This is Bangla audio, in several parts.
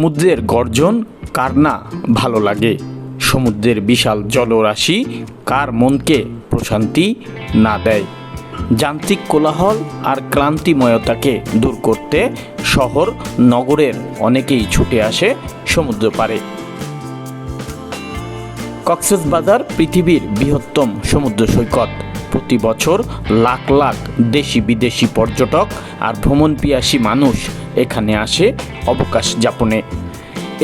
সমুদ্রের গর্জন কার না ভালো লাগে? সমুদ্রের বিশাল জলরাশি কার মনকে প্রশান্তি না দেয়? যান্ত্রিক কোলাহল আর ক্লান্তিময়তাকে দূর করতে শহর, নগরের অনেকেই ছুটে আসে সমুদ্র পাড়ে। কক্সবাজার পৃথিবীর বৃহত্তম সমুদ্র সৈকত। প্রতি বছর লাখ লাখ দেশি বিদেশি পর্যটক আর ভ্রমণ পিয়াসী মানুষ এখানে আসে অবকাশ যাপনে।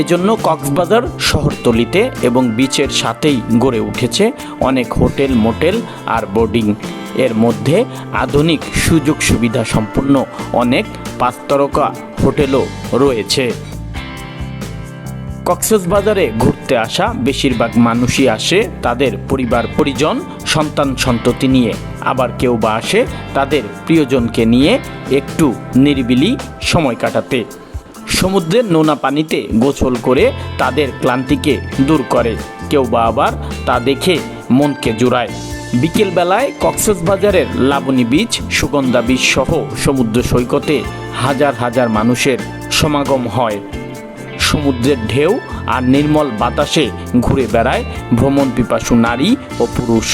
এজন্য কক্সবাজার শহরতলিতে এবং বিচের সাথেই গড়ে উঠেছে অনেক হোটেল, মোটেল আর বোর্ডিং। এর মধ্যে আধুনিক সুযোগ সুবিধা সম্পন্ন অনেক পাঁচতারকা হোটেলও রয়েছে। কক্সবাজারে ঘুরতে আসা বেশিরভাগ মানুষই আসে তাদের পরিবার, পরিজন, সন্তান, সন্ততি নিয়ে। আবার কেউ বা আসে তাদের প্রিয়জনকে নিয়ে একটু নিরিবিলি সময় কাটাতে। সমুদ্রের নোনা পানিতে গোসল করে তাদের ক্লান্তিকে দূর করে। কেউ বা আবার তা দেখে মনকে জুড়ায়। বিকেলবেলায় কক্সবাজারের লাবণী বীচ, সুগন্ধা বীচ সহ সমুদ্র সৈকতে হাজার হাজার মানুষের সমাগম হয়। সমুদ্রের ঢেউ আর নির্মল বাতাসে ঘুরে বেড়ায় ভ্রমণ পিপাসু নারী ও পুরুষ।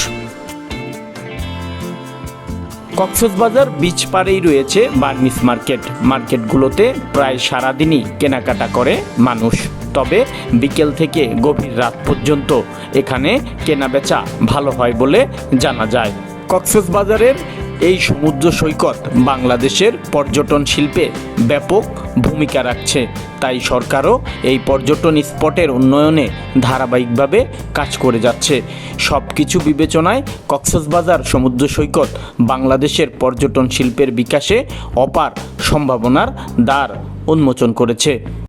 কক্সবাজার বিচ পাড়েই রয়েছে বার্মিস মার্কেট মার্কেটগুলোতে প্রায় সারাদিনই কেনাকাটা করে মানুষ। তবে বিকেল থেকে গভীর রাত পর্যন্ত এখানে কেনাবেচা ভালো হয় বলে জানা যায়। কক্সবাজারের এই সমুদ্র সৈকত বাংলাদেশের পর্যটন শিল্পে ব্যাপক ভূমিকা রাখছে। তাই সরকারও এই পর্যটন স্পটের উন্নয়নে ধারাবাহিকভাবে কাজ করে যাচ্ছে। সব কিছু বিবেচনায় কক্সবাজার সমুদ্র সৈকত বাংলাদেশের পর্যটন শিল্পের বিকাশে অপার সম্ভাবনার দ্বার উন্মোচন করেছে।